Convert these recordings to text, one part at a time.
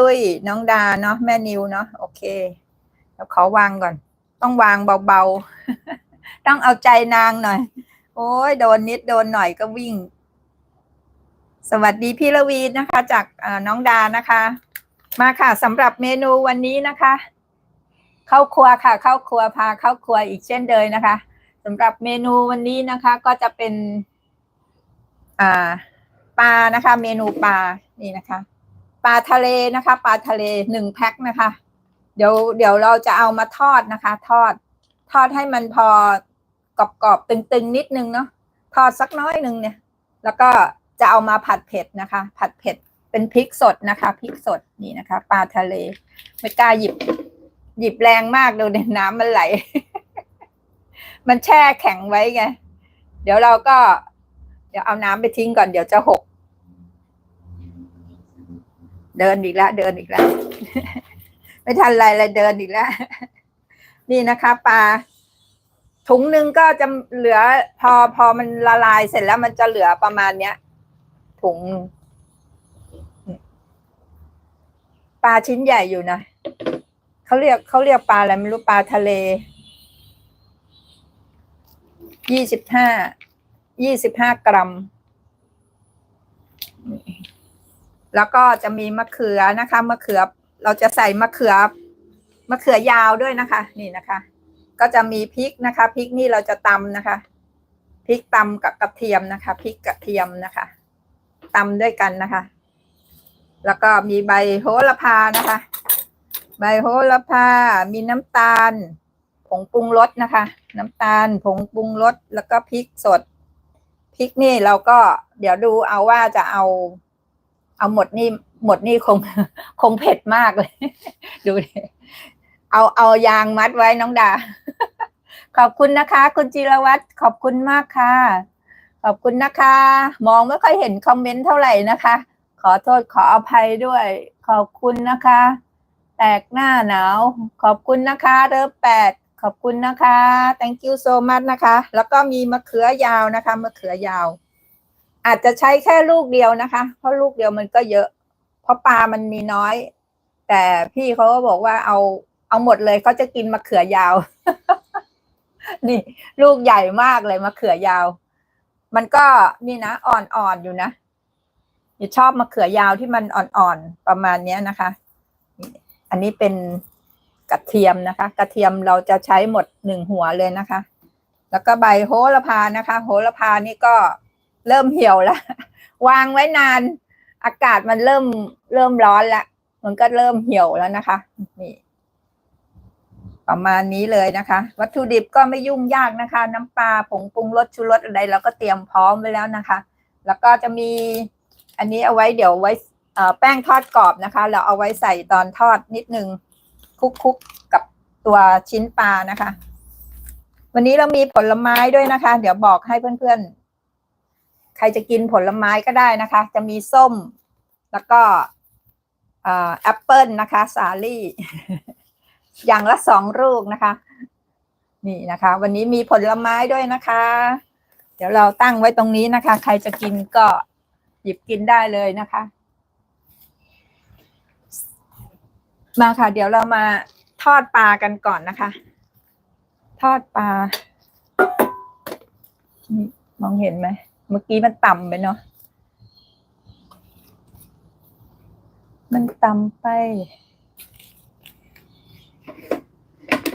ตุ้ย น้องดาเนาะแม่นิวเนาะโอเคเดี๋ยวขอวางก่อน ต้องวางเบาๆ ต้องเอาใจนางหน่อย โอ้ยโดนนิดโดนหน่อยก็วิ่ง สวัสดีพี่ละวีนะคะ จากน้องดานะคะ มาค่ะสำหรับเมนูวันนี้นะคะ เข้าครัวค่ะ เข้าครัวพาเข้าครัวอีกเช่นเดิมนะคะสำหรับเมนูวันนี้นะคะ ก็จะเป็น อ่าปลานะคะ เมนูปลานี่นะคะ ปลาทะเลนะคะปลาทะเลหนึ่งแพ็คนะคะ เดี๋ยวเดี๋ยวเราจะเอามาทอดนะคะ ทอด ทอดให้มันพอกรอบๆตึงๆนิดนึงเนาะทอดสักน้อยหนึ่งเนี่ย แล้วก็จะเอามาผัดเผ็ดนะคะ ผัดเผ็ดเป็นพริกสดนะคะพริกสดนี่นะคะปลาทะเลไม่กล้าหยิบ หยิบแรงมากดูเนี่ยน้ำมันไหล มันแช่แข็งไว้ไงเดี๋ยวเราก็ เดี๋ยวเอาน้ำไปทิ้งก่อนเดี๋ยวจะหก เดินอีกแล้ว เดินอีกแล้ว ไม่ทันไรเลยเดินอีกแล้ว นี่นะคะปลาถุงหนึ่งก็จะเหลือ พอพอมันละลายเสร็จแล้วมันจะเหลือประมาณเนี้ย ถุงหนึ่งปลาชิ้นใหญ่อยู่นะเขาเรียกเขาเรียกปลาอะไรไม่รู้ปลาทะเลยี่สิบห้ายี่สิบห้ากรัม แล้วก็จะมีมะเขือนะคะมะเขือเราจะใส่มะเขือมะเขือยาวด้วยนะคะ นี่นะคะ ก็จะมีพริกนะคะพริกนี่เราจะตำนะคะพริกตำกับกระเทียมนะคะพริกกระเทียมนะคะตำด้วยกันนะคะ แล้วก็มีใบโหระพานะคะ ใบโหระพา มีน้ำตาล ผงปรุงรสนะคะ น้ำตาลผงปรุงรสแล้วก็พริกสดพริกนี่เราก็เดี๋ยวดูเอาว่าจะเอา เอาหมดนี่หมดนี่คงคงเผ็ดมากเลย ดูดิเอาเอายางมัดไว้น้องดา ขอบคุณนะคะ คุณจิรวัตรขอบคุณมากค่ะ ขอบคุณนะคะ มองไม่ค่อยเห็นคอมเมนต์เท่าไหร่นะคะ ขอโทษขออภัยด้วย ขอบคุณนะคะ แตกหน้าหนาว ขอบคุณนะคะเริ่มแปดขอบคุณนะคะ thank you so much นะคะ แล้วก็มีมะเขือยาวนะคะ มะเขือยาว อาจจะใช้แค่ลูกเดียวนะคะ เพราะลูกเดียวมันก็เยอะ เพราะปลามันมีน้อย แต่พี่เขาก็บอกว่าเอาเอาหมดเลยเขาจะกินมะเขือยาว นี่ ลูกใหญ่มากเลยมะเขือยาว มันก็นี่นะอ่อนๆอยู่นะยชอบมะเขือยาวที่มันอ่อนๆประมาณเนี้ยนะคะ อันนี้เป็นกระเทียมนะคะ กระเทียมเราจะใช้หมดหนึ่งหัวเลยนะคะ แล้วก็ใบโหระพานะคะ โหระพานี่ก็ เริ่มเหี่ยวแล้ววางไว้นาน อากาศมันเริ่มเริ่มร้อนแล้วมันก็เริ่มเหี่ยวแล้วนะคะ นี่ ประมาณนี้เลยนะคะ วัตถุดิบก็ไม่ยุ่งยากนะคะ น้ำปลาผงปรุงรสชูรสอะไรเราก็เตรียมพร้อมไว้แล้วนะคะ แล้วก็จะมี อันนี้เอาไว้เดี๋ยวไว้แป้งทอดกรอบนะคะ เราเอาไว้ใส่ตอนทอดนิดนึงคลุกๆกับตัวชิ้นปลานะคะ วันนี้เรามีผลไม้ด้วยนะคะ เดี๋ยวบอกให้เพื่อนๆ ใครจะกินผลไม้ก็ได้นะคะ จะมีส้มแล้วก็แอปเปิลนะคะ สาลี่ อย่างละสองลูกนะคะ นี่นะคะ วันนี้มีผลไม้ด้วยนะคะ เดี๋ยวเราตั้งไว้ตรงนี้นะคะ ใครจะกินก็หยิบกินได้เลยนะคะ มาค่ะ เดี๋ยวเรามาทอดปลากันก่อนนะคะ ทอดปลานี่มองเห็นไหม เมื่อกี้มันต่ำไปเนาะ มันต่ำไป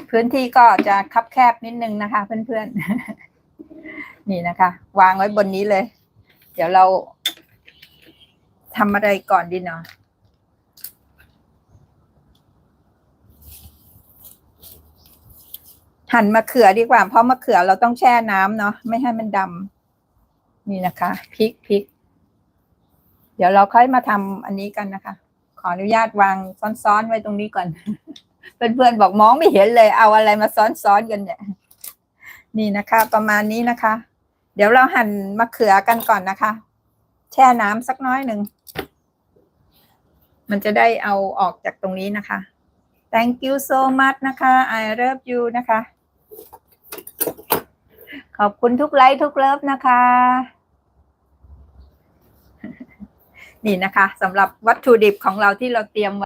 พื้นที่ก็จะคับแคบนิดนึงนะคะ เพื่อนๆ นี่นะคะ วางไว้บนนี้เลย เดี๋ยวเราทำอะไรก่อนดีเนาะหั่นมะเขือดีกว่า เพราะมะเขือเราต้องแช่น้ำเนาะไม่ให้มันดำ นี่นะคะพริกพริก เดี๋ยวเราค่อยมาทำอันนี้กันนะคะ ขออนุญาตวางซ้อนๆไว้ตรงนี้ก่อน เพื่อนๆบอกมองไม่เห็นเลย เอาอะไรมาซ้อนๆกันเนี่ย นี่นะคะ ประมาณนี้นะคะ เดี๋ยวเราหั่นมะเขือกันก่อนนะคะ แช่น้ำสักน้อยหนึ่ง มันจะได้เอาออกจากตรงนี้นะคะ thank you so much นะคะ I love you นะคะ ขอบคุณทุกไลค์ทุกเลิฟนะคะ นี่นะคะสำหรับวัตถุดิบของเราที่เราเตรียมไว้